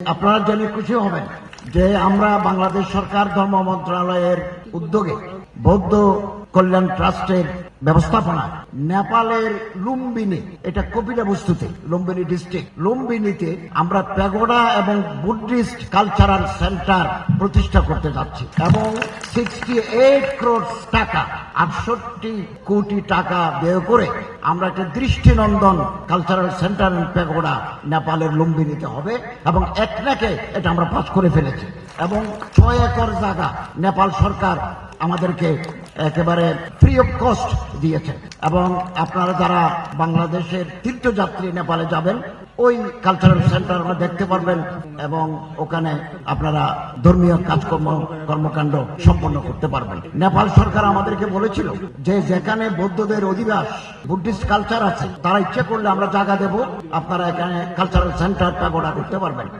আপনারা জেনে খুশি হবেন যে আমরা বাংলাদেশ সরকার ধর্ম মন্ত্রণালয়ের উদ্যোগে বৌদ্ধ কল্যাণ ট্রাস্টের ব্যবস্থাপনা। নেপালের লুম্বিনী, এটা কপিলা বস্তুতে, লুম্বিনী ডিস্ট্রিক্ট লুম্বিনীতে আমরা প্যাগোডা এবং বুদ্ধিস্ট কালচারাল সেন্টার প্রতিষ্ঠা করতে যাচ্ছি। এবং সিক্সটি এইট ক্রোড টাকা, আটষট্টি কোটি টাকা ব্যয় করে আমরা একটা দৃষ্টিনন্দন কালচারাল সেন্টার এন্ড প্যাগোডা, নেপালের লুম্বিনীতে হবে এবং একনাকে এটা আমরা পাস করে ফেলেছি। এবং ছয় একর জায়গা নেপাল সরকার আমাদেরকে একেবারে ফ্রি অফ কস্ট দিয়েছে। এবং আপনারা যারা বাংলাদেশের তীর্থযাত্রী নেপালে যাবেন, ওই কালচারাল সেন্টার আপনারা দেখতে পারবেন এবং ওখানে আপনারা ধর্মীয় কাজকর্ম, কর্মকাণ্ড সম্পন্ন করতে পারবেন। নেপাল সরকার আমাদেরকে বলেছিল যে যেখানে বৌদ্ধদের অধিবাস বুদ্ধিস্ট কালচার আছে, তারা ইচ্ছে করলে আমরা জায়গা দেব, আপনারা এখানে কালচারাল সেন্টার প্যাগোডা করতে পারবেন।